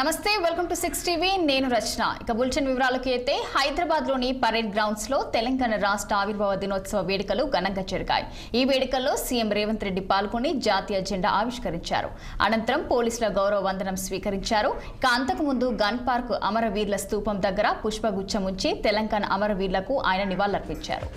నమస్తే welcome to six TV. నేను రచన. ఇక బులెటిన్ వివరాలకు అయితే హైదరాబాద్లోని పరేడ్ గ్రౌండ్స్లో తెలంగాణ రాష్ట్ర ఆవిర్భావ దినోత్సవ వేడుకలు ఘనంగా జరిగాయి. ఈ వేడుకల్లో సీఎం రేవంత్ రెడ్డి పాల్గొని జాతీయ జెండా ఆవిష్కరించారు. అనంతరం పోలీసుల గౌరవ వందనం స్వీకరించారు. ఇక అంతకుముందు గన్ పార్క్ అమరవీర్ల స్తూపం దగ్గర పుష్పగుచ్చం ఉంచి తెలంగాణ అమరవీర్లకు ఆయన నివాళులర్పించారు.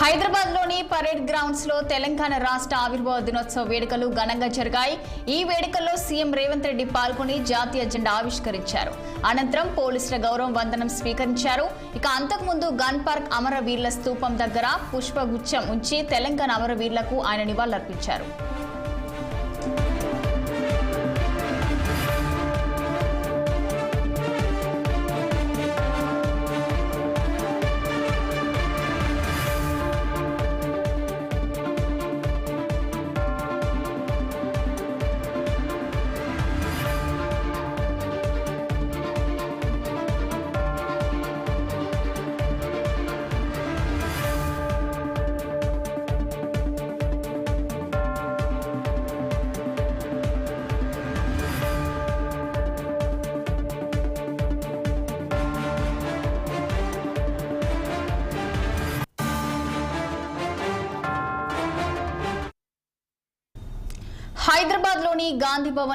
హైదరాబాద్లోని పరేడ్ గ్రౌండ్స్లో తెలంగాణ రాష్ట్ర ఆవిర్భావ దినోత్సవ వేడుకలు ఘనంగా జరిగాయి. ఈ వేడుకల్లో సీఎం రేవంత్ రెడ్డి పాల్గొని జాతీయ జెండా ఆవిష్కరించారు. అనంతరం పోలీసుల గౌరవ వందనం స్వీకరించారు. ఇక అంతకుముందు గన్ పార్క్ అమరవీర్ల స్తూపం దగ్గర పుష్పగుచ్చం ఉంచి తెలంగాణ అమరవీర్లకు ఆయన నివాళులర్పించారు. హైదరాబాద్లోని గాంధీ భవన్